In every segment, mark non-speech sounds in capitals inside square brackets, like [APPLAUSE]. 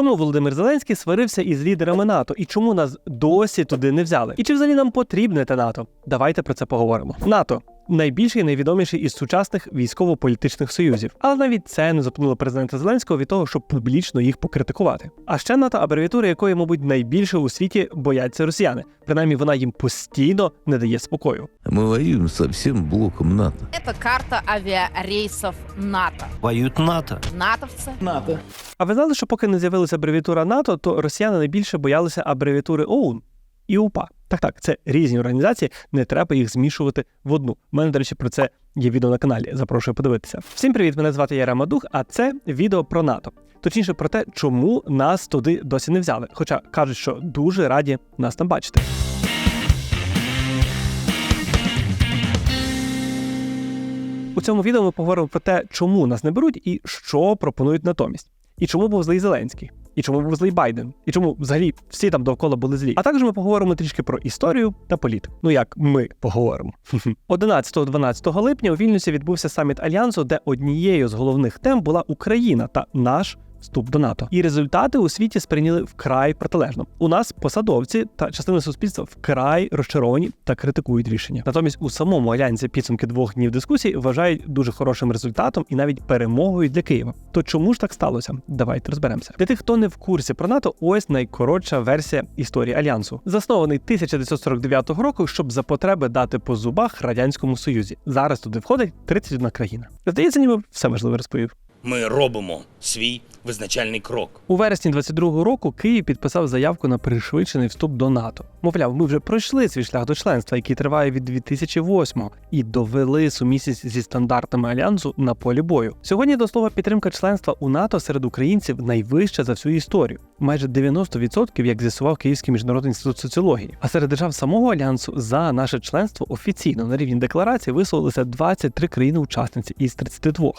Чому Володимир Зеленський сварився із лідерами НАТО і чому нас досі туди не взяли? І чи взагалі нам потрібне те НАТО? Давайте про це поговоримо. НАТО Найбільший і найвідоміший із сучасних військово-політичних союзів, але навіть це не зупинило президента Зеленського від того, щоб публічно їх покритикувати. А ще НАТО, абревіатура якої, мабуть, найбільше у світі бояться росіяни. Принаймні вона їм постійно не дає спокою. Мы воюем со всем блоком НАТО. Это карта авиарейсов НАТО. Воюют НАТО. Натовцы А ви знали, що поки не з'явилася абревіатура НАТО, то росіяни найбільше боялися абревіатури ОУН і УПА. Так, так, це різні організації, не треба їх змішувати в одну. У мене, до речі, про це є відео на каналі. Запрошую подивитися. Всім привіт! Мене звати Яра Мадух, а це відео про НАТО. Точніше про те, чому нас туди досі не взяли. Хоча кажуть, що дуже раді нас там бачити. У цьому відео ми поговоримо про те, чому нас не беруть і що пропонують натомість. І чому був злий Зеленський, і чому був злий Байден, і чому взагалі всі там довкола були злі. А також ми поговоримо трішки про історію та політику. Ну як ми поговоримо. [LAUGHS] 11-12 липня у Вільнюсі відбувся саміт альянсу, де однією з головних тем була Україна та наш. Вступ до НАТО і результати у світі сприйняли вкрай протилежно. У нас посадовці та частина суспільства вкрай розчаровані та критикують рішення. Натомість у самому альянсі підсумки двох днів дискусій вважають дуже хорошим результатом і навіть перемогою для Києва. То чому ж так сталося? Давайте розберемося. Для тих, хто не в курсі про НАТО, ось найкоротша версія історії альянсу, заснований 1949 року, щоб за потреби дати по зубах радянському союзі. Зараз туди входить 31 країна. Здається, ніби все можливо розповів. Ми робимо свій визначальний крок. У вересні 22-го року Київ підписав заявку на пришвидшений вступ до НАТО. Мовляв, ми вже пройшли свій шлях до членства, який триває від 2008-го, і довели сумісність зі стандартами альянсу на полі бою. Сьогодні до слова підтримка членства у НАТО серед українців найвища за всю історію, майже 90%, як з'ясував Київський міжнародний інститут соціології. А серед держав самого альянсу за наше членство офіційно на рівні декларації висловилися 23 країни-учасниці із 32.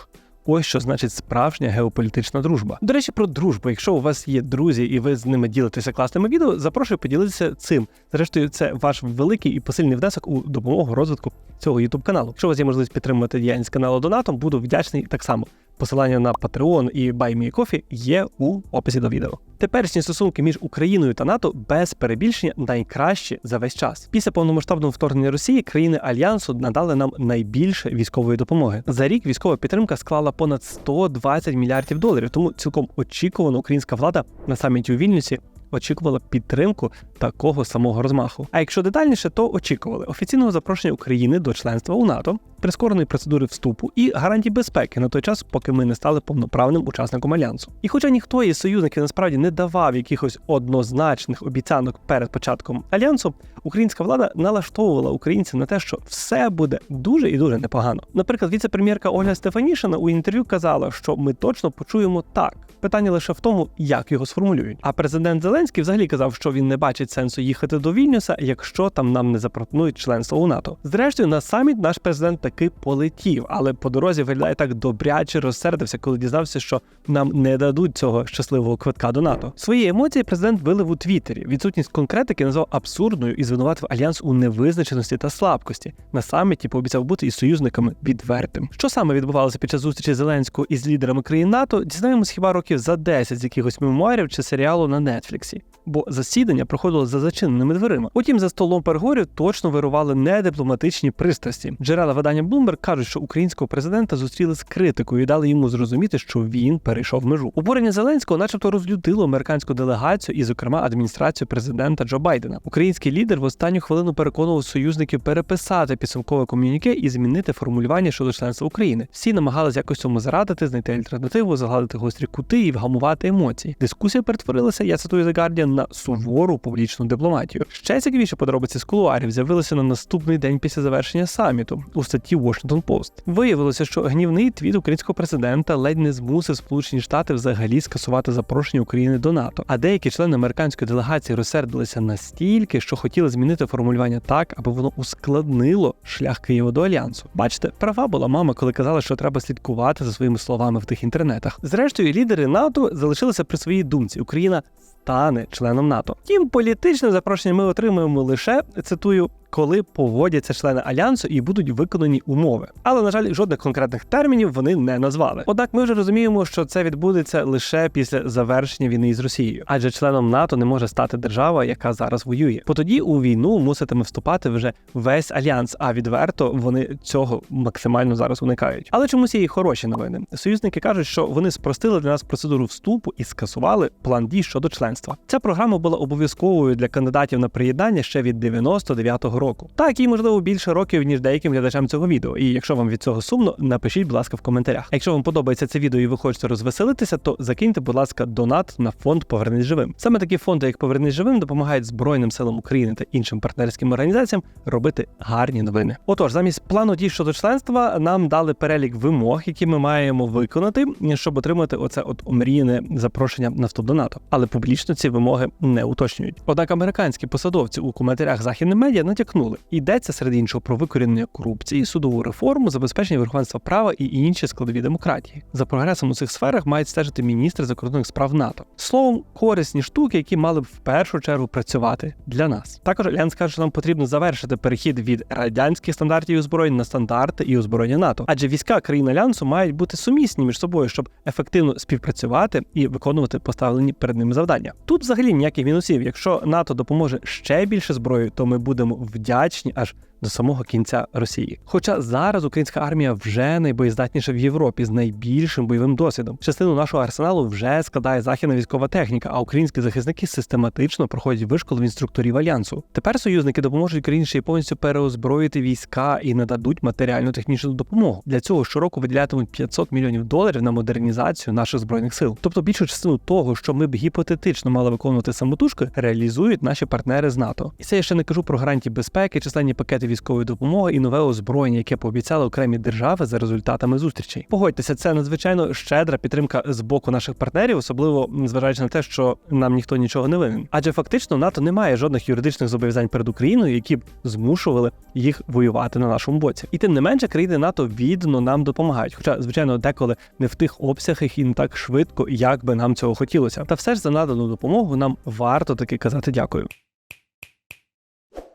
Ось що значить справжня геополітична дружба. До речі, про дружбу. Якщо у вас є друзі і ви з ними ділитеся класними відео, запрошую поділитися цим. Зрештою, це ваш великий і посильний внесок у допомогу розвитку цього youtube каналу. Якщо у вас є можливість підтримувати діяльність каналу донатом, буду вдячний так само. Посилання на Patreon і Buy Me Coffee є у описі до відео. Теперішні стосунки між Україною та НАТО без перебільшення найкращі за весь час. Після повномасштабного вторгнення Росії країни альянсу надали нам найбільше військової допомоги. За рік військова підтримка склала понад 120 мільярдів доларів. Тому цілком очікувано українська влада на саміті у Вільнюсі очікувала підтримку такого самого розмаху. А якщо детальніше, то очікували офіційного запрошення України до членства у НАТО, прискореної процедури вступу і гарантій безпеки на той час, поки ми не стали повноправним учасником альянсу. І хоча ніхто із союзників насправді не давав якихось однозначних обіцянок перед початком альянсу, українська влада налаштовувала українців на те, що все буде дуже і дуже непогано. Наприклад, віце-прем'єрка Ольга Стефанішина у інтерв'ю казала, що ми точно почуємо так. Питання лише в тому, як його сформулюють. А президент Зеленський взагалі казав, що він не бачить сенсу їхати до Вільнюса, якщо там нам не запропонують членство у НАТО. Зрештою, на саміт наш президент таки полетів, але по дорозі виглядає так добряче розсердився, коли дізнався, що нам не дадуть цього щасливого квитка до НАТО. Свої емоції президент вилив у Твіттері. Відсутність конкретики назвав абсурдною і звинуватив альянс у невизначеності та слабкості. На саміті пообіцяв бути із союзниками відвертим. Що саме відбувалося під час зустрічі Зеленського із лідерами країн НАТО? Дізнаємось хіба років за 10 з якихось мемуарів чи серіалу на Нетфліксі. Бо засідання проходило за зачиненими дверима. Утім, за столом переговорів точно вирували недипломатичні пристрасті. Джерела видання Bloomberg кажуть, що українського президента зустріли з критикою і дали йому зрозуміти, що він перейшов межу. Обурення Зеленського, начебто, розлютило американську делегацію і, зокрема, адміністрацію президента Джо Байдена. Український лідер в останню хвилину переконував союзників переписати підсумкове ком'юніке і змінити формулювання щодо членства України. Всі намагалися якось цьому зарадити, знайти альтернативу, загладити гострі кути і вгамувати емоції. Дискусія перетворилася, я цитую The Guardian, на сувору публічну дипломатію. Ще цікавіше подробиці з кулуарів з'явилися на наступний день після завершення саміту у статті Washington Post. Виявилося, що гнівний твіт українського президента ледь не змусив Сполучені Штати взагалі скасувати запрошення України до НАТО. А деякі члени американської делегації розсердилися настільки, що хотіли змінити формулювання так, аби воно ускладнило шлях Києва до альянсу. Бачите, права була мама, коли казала, що треба слідкувати за своїми словами в тих інтернетах. Зрештою, лідери НАТО залишилися при своїй думці. Україна стане членом НАТО. Тім політичне запрошення ми отримуємо лише цитую. Коли поводяться члени альянсу і будуть виконані умови. Але на жаль, жодних конкретних термінів вони не назвали. Однак ми вже розуміємо, що це відбудеться лише після завершення війни із Росією, адже членом НАТО не може стати держава, яка зараз воює. Бо тоді у війну муситиме вступати вже весь альянс. А відверто вони цього максимально зараз уникають. Але чомусь є і хороші новини. Союзники кажуть, що вони спростили для нас процедуру вступу і скасували план дій щодо членства. Ця програма була обов'язковою для кандидатів на приєднання ще від 99-го року. Так, їй можливо більше років ніж деяким глядачам цього відео. І якщо вам від цього сумно, напишіть, будь ласка, в коментарях. А якщо вам подобається це відео і ви хочете розвеселитися, то закиньте, будь ласка, донат на фонд Повернись живим. Саме такі фонди, як Повернись живим, допомагають Збройним силам України та іншим партнерським організаціям робити гарні новини. Отож, замість плану дій щодо членства нам дали перелік вимог, які ми маємо виконати, щоб отримати оце от омріяне запрошення на вступ до НАТО. Але публічно ці вимоги не уточнюють. Однак американські посадовці у коментарях західних медіа натякнули. Йдеться серед іншого про викорінення корупції, судову реформу, забезпечення верховенства права і інші складові демократії. За прогресом у цих сферах мають стежити міністри закордонних справ НАТО. Словом, корисні штуки, які мали б в першу чергу працювати для нас. Також Альянс каже, що нам потрібно завершити перехід від радянських стандартів озброєнь на стандарти і озброєння НАТО, адже війська країн альянсу мають бути сумісні між собою, щоб ефективно співпрацювати і виконувати поставлені перед ними завдання. Тут взагалі ніяких мінусів. Якщо НАТО допоможе ще більше зброї, то ми будемо вдячні аж до самого кінця Росії. Хоча зараз українська армія вже найбоєздатніша в Європі з найбільшим бойовим досвідом. Частину нашого арсеналу вже складає західна військова техніка, а українські захисники систематично проходять вишколи в інструкторів альянсу. Тепер союзники допоможуть Україні ще й повністю переозброїти війська і нададуть матеріальну технічну допомогу. Для цього щороку виділятимуть 500 мільйонів доларів на модернізацію наших збройних сил. Тобто більшу частину того, що ми б гіпотетично мали виконувати самотужки, реалізують наші партнери з НАТО. І це я ще не кажу про гарантії безпеки, численні пакети військової допомоги і нове озброєння, яке пообіцяли окремі держави за результатами зустрічей. Погодьтеся, це надзвичайно щедра підтримка з боку наших партнерів, особливо зважаючи на те, що нам ніхто нічого не винен. Адже фактично НАТО не має жодних юридичних зобов'язань перед Україною, які б змушували їх воювати на нашому боці. І тим не менше, країни НАТО віддано нам допомагають. Хоча, звичайно, деколи не в тих обсягах і не так швидко, як би нам цього хотілося. Та все ж за надану допомогу нам варто таки казати дякую.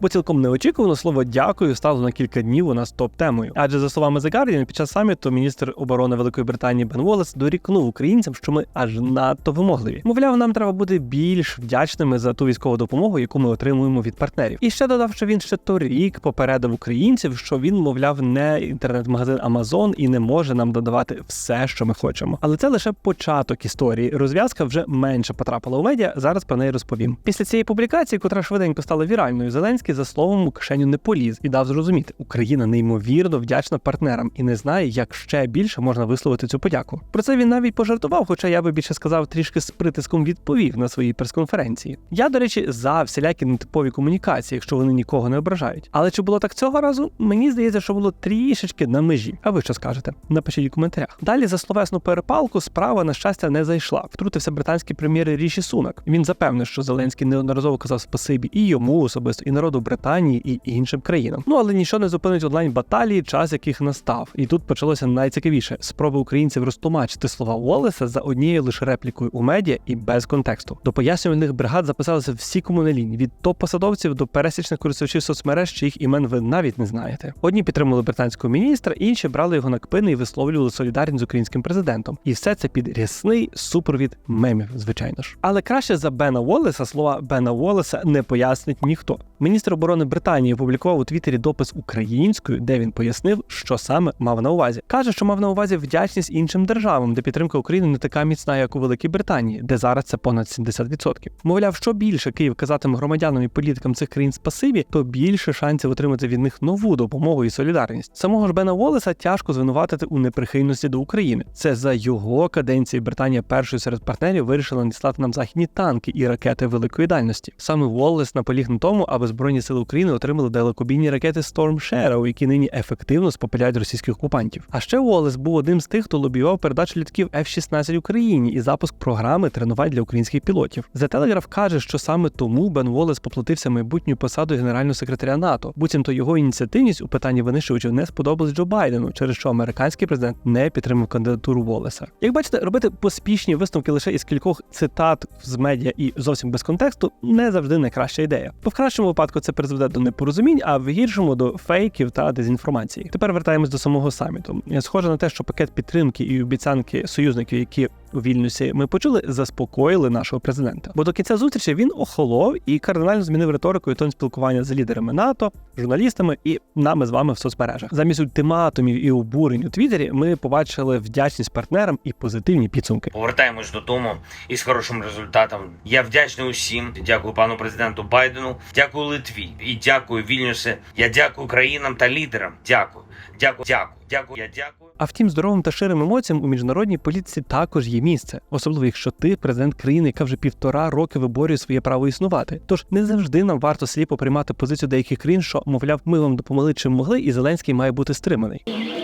Бо цілком неочікувано слово дякую стало на кілька днів у нас топ-темою. Адже за словами The Guardian, під час саміту міністр оборони Великої Британії Бен Волес дорікнув українцям, що ми аж надто вимогливі. Мовляв, нам треба бути більш вдячними за ту військову допомогу, яку ми отримуємо від партнерів. І ще додав, що він ще торік попередив українців, що він, мовляв, не інтернет-магазин Amazon і не може нам додавати все, що ми хочемо. Але це лише початок історії. Розв'язка вже менше потрапила у медіа. Зараз про неї розповім. Після цієї публікації, котра швиденько стала віральною, Зеленський за словом у кишеню не поліз і дав зрозуміти, Україна неймовірно вдячна партнерам і не знає, як ще більше можна висловити цю подяку. Про це він навіть пожартував, хоча я би більше сказав, трішки з притиском відповів на своїй прес-конференції. Я, до речі, за всілякі нетипові комунікації, якщо вони нікого не ображають. Але чи було так цього разу? Мені здається, що було трішечки на межі. А ви що скажете? Напишіть у коментарях. Далі за словесну перепалку справа на щастя не зайшла. Втрутився британський прем'єр Ріші Сунак. Він запевнив, що Зеленський неодноразово казав спасибі і йому особисто, і народу Британії, і іншим країнам. Ну але нічого не зупинить онлайн баталії, час яких настав. І тут почалося найцікавіше спроби українців розтлумачити слова Уоллеса за однією лише реплікою у медіа і без контексту. До пояснювальних бригад записалися всі комунальні від топ-посадовців до пересічних користувачів соцмереж, чиїх імен ви навіть не знаєте. Одні підтримували британського міністра, інші брали його на кпини і висловлювали солідарність з українським президентом. І все це під рясний супровід мемів, звичайно ж. Але краще за Бена Уоллеса слова Бена Уоллеса не пояснить ніхто. Міністр оборони Британії опублікував у Твіттері допис українською, де він пояснив, що саме мав на увазі. Каже, що мав на увазі вдячність іншим державам, де підтримка України не така міцна, як у Великій Британії, де зараз це понад 70%. Мовляв, що більше Київ казатиме громадянам і політикам цих країн спасибі, то більше шансів отримати від них нову допомогу і солідарність. Самого ж Бена Волеса тяжко звинуватити у неприхильності до України. Це за його каденції Британія першою серед партнерів вирішила надіслати нам західні танки і ракети великої дальності. Саме Воллес наполіг на тому, аби збройні сили України отримали далекобійні ракети Storm Shadow, які нині ефективно спопиляють російських окупантів. А ще Волес був одним з тих, хто лобіював передачу літків F-16 Україні і запуск програми тренувань для українських пілотів. The Telegraph каже, що саме тому Бен Волес поплатився майбутньою посадою генерального секретаря НАТО. Буцімто його ініціативність у питанні винищувачів не сподобалась Джо Байдену, через що американський президент не підтримав кандидатуру Волеса. Як бачите, робити поспішні висновки лише із кількох цитат з медіа і зовсім без контексту не завжди найкраща ідея. Бо в кращому випадку це призведе до непорозумінь, а в гіршому до фейків та дезінформації. Тепер вертаємось до самого саміту. Схоже на те, що пакет підтримки і обіцянки союзників, які у Вільнюсі ми почули, заспокоїли нашого президента. Бо до кінця зустрічі він охолов і кардинально змінив риторику і тон спілкування з лідерами НАТО, журналістами і нами з вами в соцмережах. Замість ультиматумів і обурень у Твіттері ми побачили вдячність партнерам і позитивні підсумки. Повертаємось додому із хорошим результатом. Я вдячний усім. Дякую пану президенту Байдену. Дякую Литві і дякую Вільнюсе. Я дякую країнам та лідерам. Дякую, дякую, дякую, дякую. Я дякую. А втім, здоровим та ширим емоціям у міжнародній політиці також є місце, особливо якщо ти президент країни, яка вже півтора роки виборює своє право існувати. Тож не завжди нам варто сліпо приймати позицію деяких країн, що мовляв, ми вам допомогли чим могли, і Зеленський має бути стриманий.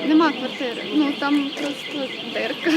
Нема квартири. Ну там просто дирка.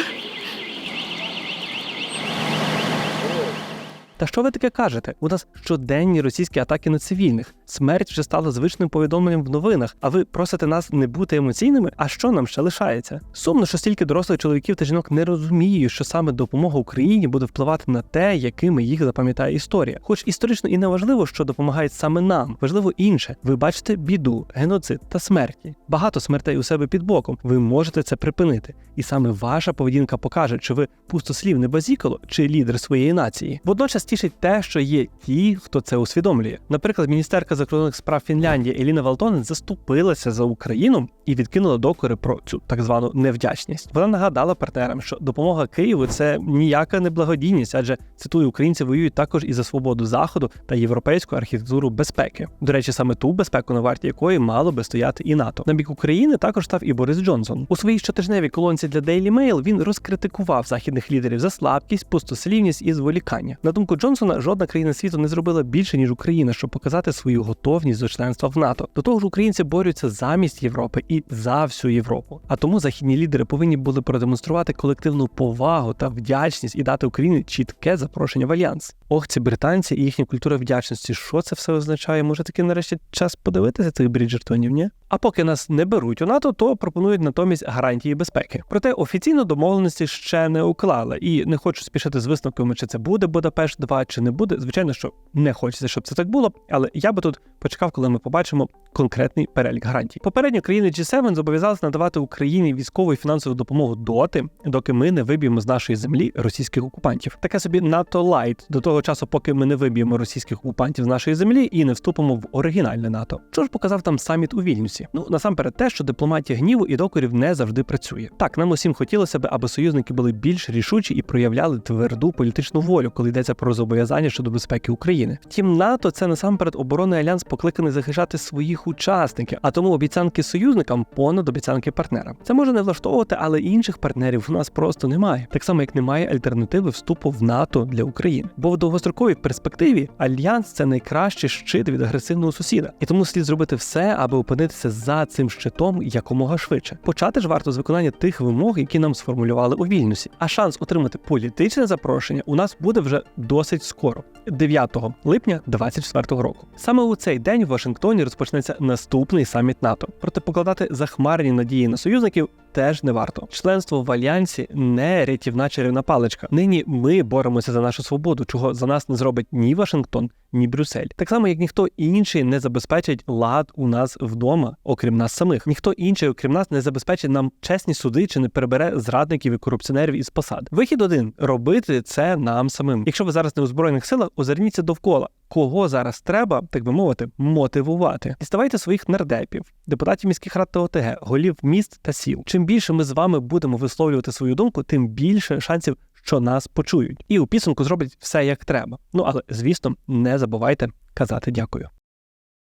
Та що ви таке кажете? У нас щоденні російські атаки на цивільних. Смерть вже стала звичним повідомленням в новинах. А ви просите нас не бути емоційними? А що нам ще лишається? Сумно, що стільки дорослих чоловіків та жінок не розуміють, що саме допомога Україні буде впливати на те, якими їх запам'ятає історія. Хоч історично і не важливо, що допомагають саме нам, важливо інше. Ви бачите біду, геноцид та смерті. Багато смертей у себе під боком. Ви можете це припинити. І саме ваша поведінка покаже, чи ви пустослівне базікало, чи лідер своєї нації. Водночас тішить те, що є ті, хто це усвідомлює. Наприклад, міністерка закордонних справ Фінляндії Еліна Валтонен заступилася за Україну і відкинула докори про цю так звану невдячність. Вона нагадала партнерам, що допомога Києву це ніяка не благодійність, адже цитую, українці воюють також і за свободу заходу та європейську архітектуру безпеки. До речі, саме ту безпеку, на варті якої мало би стояти і НАТО. На бік України також став і Борис Джонсон. У своїй щотижневій колонці для Daily Mail він розкритикував західних лідерів за слабкість, пустослівність і зволікання. На думку Джонсона, жодна країна світу не зробила більше ніж Україна, щоб показати свою готовність до членства в НАТО. До того ж, українці борються замість Європи і за всю Європу. А тому західні лідери повинні були продемонструвати колективну повагу та вдячність і дати Україні чітке запрошення в альянс. Ох, ці британці і їхня культура вдячності. Що це все означає? Може таки нарешті час подивитися цих бріджертонів, ні? А поки нас не беруть у НАТО, то пропонують натомість гарантії безпеки. Проте офіційно домовленості ще не уклали, і не хочу спішити з висновками, чи це буде Будапешт 2 чи не буде. Звичайно, що не хочеться, щоб це так було. Але я би тут почекав, коли ми побачимо конкретний перелік гарантій. Попередньо країни G7 зобов'язалися надавати Україні військову і фінансову допомогу доти, доки ми не виб'ємо з нашої землі російських окупантів. Таке собі НАТО лайт до того часу, поки ми не виб'ємо російських окупантів з нашої землі і не вступимо в оригінальне НАТО. Що ж показав там саміт у Вільнюсі? Ну насамперед, те, що дипломатія гніву і докорів не завжди працює. Так, нам усім хотілося б, аби союзники були більш рішучі і проявляли тверду політичну волю, коли йдеться про зобов'язання щодо безпеки України. Втім, НАТО це насамперед оборонний альянс покликаний захищати своїх учасників, а тому обіцянки союзникам понад обіцянки партнерам. Це може не влаштовувати, але інших партнерів у нас просто немає. Так само, як немає альтернативи вступу в НАТО для України. Бо в довгостроковій перспективі альянс це найкращий щит від агресивного сусіда, і тому слід зробити все, аби опинитися за цим щитом якомога швидше. Почати ж варто з виконання тих вимог, які нам сформулювали у Вільнюсі. А шанс отримати політичне запрошення у нас буде вже досить скоро, 9 липня 2024 року. Саме у цей день в Вашингтоні розпочнеться наступний саміт НАТО. Проте покладати захмарні надії на союзників. Теж не варто. Членство в альянсі не рятівна чарівна паличка. Нині ми боремося за нашу свободу, чого за нас не зробить ні Вашингтон, ні Брюссель. Так само, як ніхто інший не забезпечить лад у нас вдома, окрім нас самих. Ніхто інший, окрім нас, не забезпечить нам чесні суди чи не перебере зрадників і корупціонерів із посад. Вихід один робити це нам самим. Якщо ви зараз не у збройних силах, озирніться довкола. Кого зараз треба, так би мовити, мотивувати? Діставайте своїх нардепів, депутатів міських рад та ОТГ, голів міст та сіл. Більше ми з вами будемо висловлювати свою думку, тим більше шансів, що нас почують, і у підсумку зроблять все як треба. Ну але звісно, не забувайте казати дякую.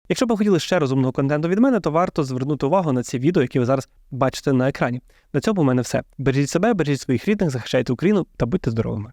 Якщо б ви хотіли ще розумного контенту від мене, то варто звернути увагу на ці відео, які ви зараз бачите на екрані. На цьому в мене все. Бережіть себе, бережіть своїх рідних, захищайте Україну та будьте здоровими.